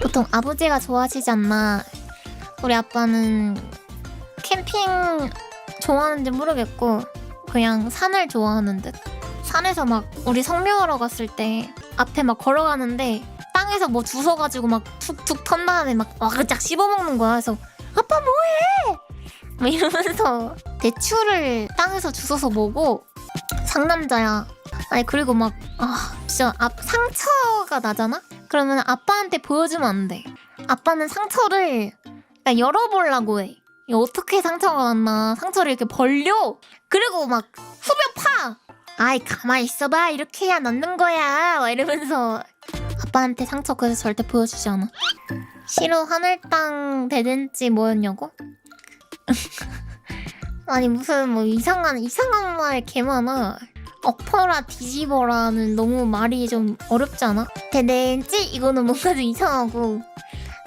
보통 아버지가 좋아하시지 않나. 우리 아빠는 캠핑 좋아하는지 모르겠고 그냥 산을 좋아하는 듯. 산에서 막 우리 성묘하러 갔을 때 앞에 막 걸어가는데 땅에서 뭐 주워가지고 막 툭툭 턴 다음에 막 와그작 씹어먹는 거야. 그래서 아빠 뭐해? 막 이러면서 대추를 땅에서 주워서 먹고 상남자야. 아니 그리고 막 아 진짜 앞 상처가 나잖아? 그러면 아빠한테 보여주면 안 돼. 아빠는 상처를 그러니까 열어보려고 해. 어떻게 상처가 났나? 상처를 이렇게 벌려. 그리고 막 후벼 파. 아이 가만히 있어봐. 이렇게 해야 낫는 거야. 막 이러면서 아빠한테 상처 그래서 절대 보여주지 않아. 시로 하늘땅 대댄지 뭐였냐고? 아니 무슨 뭐 이상한 이상한 말 개 많아. 엎어라 뒤집어라는 너무 말이 좀 어렵지 않아? 대댄지 이거는 뭔가 좀 이상하고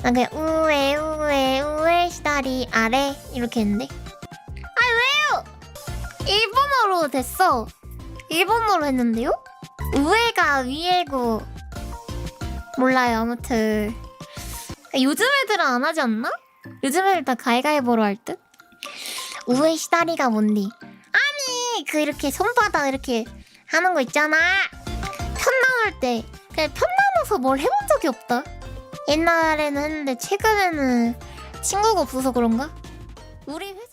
난 그냥 우에 우에 우에 시다리 아래 이렇게 했는데 아 왜요? 일본어로 됐어 일본어로 했는데요? 우에가 위에고 몰라요 아무튼 요즘 애들은 안 하지 않나? 요즘 애들 다 가위가위보로 할 듯? 우에 시다리가 뭔디? 그 이렇게 손바닥 이렇게 하는 거 있잖아. 편 나눌 때. 그냥 편 나눠서 뭘 해본 적이 없다. 옛날에는 했는데 최근에는 친구가 없어서 그런가? 우리 회